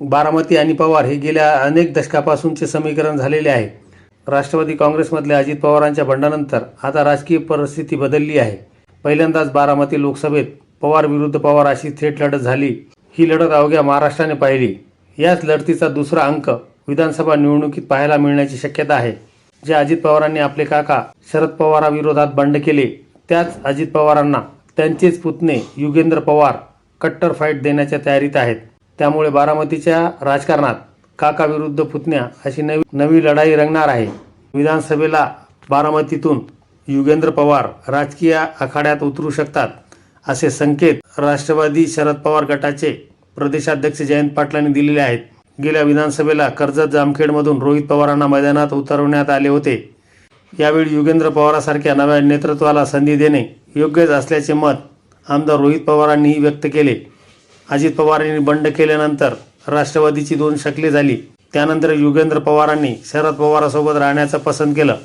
बारामती आणि पवार हे गेल्या अनेक दशकापासूनचे समीकरण झालेले आहे. राष्ट्रवादी काँग्रेसमधल्या अजित पवारांच्या बंडानंतर आता राजकीय परिस्थिती बदलली आहे. पहिल्यांदाच बारामती लोकसभेत पवार विरुद्ध पवार अशी थेट लढत झाली. ही लढत अवघ्या महाराष्ट्राने पाहिली. याच लढतीचा दुसरा अंक विधानसभा निवडणुकीत पाहायला मिळण्याची शक्यता आहे. जे अजित पवारांनी आपले काका शरद पवाराविरोधात बंड केले त्याच अजित पवारांना त्यांचेच पुतणे युगेंद्र पवार कट्टर फाईट देण्याच्या तयारीत आहेत. त्यामुळे बारामतीच्या राजकारणात काका विरुद्ध पुतण्या अशी नवी नवी लढाई रंगणार आहे. विधानसभेला बारामतीतून युगेंद्र पवार राजकीय आखाड्यात उतरू शकतात असे संकेत राष्ट्रवादी शरद पवार गटाचे प्रदेशाध्यक्ष जयंत पाटलांनी दिलेले आहेत. गेल्या विधानसभेला कर्जत जामखेडमधून रोहित पवारांना मैदानात उतरवण्यात आले होते. यावेळी युगेंद्र पवारासारख्या नव्या नेतृत्वाला संधी देणे योग्यच असल्याचे मत आमदार रोहित पवारांनीही व्यक्त केले. अजित पवारांनी बंड केल्यानंतर राष्ट्रवादीची दोन शकले झाली. त्यानंतर युगेंद्र पवारांनी शरद पवारासोबत राहण्याचं पसंत केलं.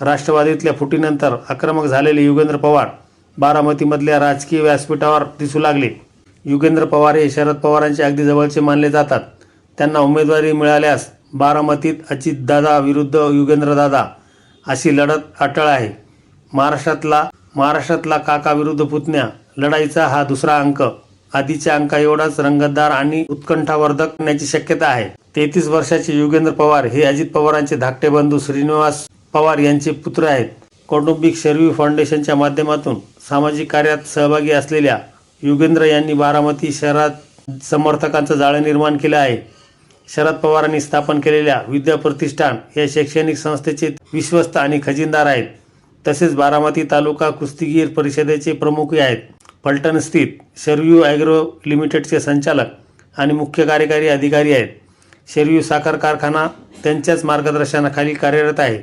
राष्ट्रवादीतल्या फुटीनंतर आक्रमक झालेले युगेंद्र पवार बारामतीमधल्या राजकीय व्यासपीठावर दिसू लागले. युगेंद्र पवार हे शरद पवारांचे अगदी जवळचे मानले जातात. त्यांना उमेदवारी मिळाल्यास बारामतीत अजितदादा विरुद्ध युगेंद्रदादा अशी लढत अटळ आहे. महाराष्ट्रातला महाराष्ट्रातला काका विरुद्ध पुतण्या लढाईचा हा दुसरा अंक. आधीच्या अंका एवढाच रंगतदार आणि उत्कंठावर्धक होण्याची शक्यता आहे. तेहतीस वर्षाचे युगेंद्र पवार हे अजित पवारांचे धाकटे बंधू श्रीनिवास पवार यांचे पुत्र आहेत. कौटुंबिक शर्वी फाउंडेशनच्या माध्यमातून सामाजिक कार्यात सहभागी असलेल्या युगेंद्र यांनी बारामती शहरात समर्थकांचं जाळं निर्माण केलं आहे. शरद पवारांनी स्थापन केलेल्या विद्या प्रतिष्ठान या शैक्षणिक संस्थेचे विश्वस्त आणि खजिनदार आहेत. तसेच बारामती तालुका कुस्तीगीर परिषदेचे प्रमुखही आहेत. फलटण स्थित शरयू ॲग्रो लिमिटेडचे संचालक आणि मुख्य कार्यकारी अधिकारी आहेत. शरयू साखर कारखाना त्यांच्याच मार्गदर्शनाखाली कार्यरत आहे.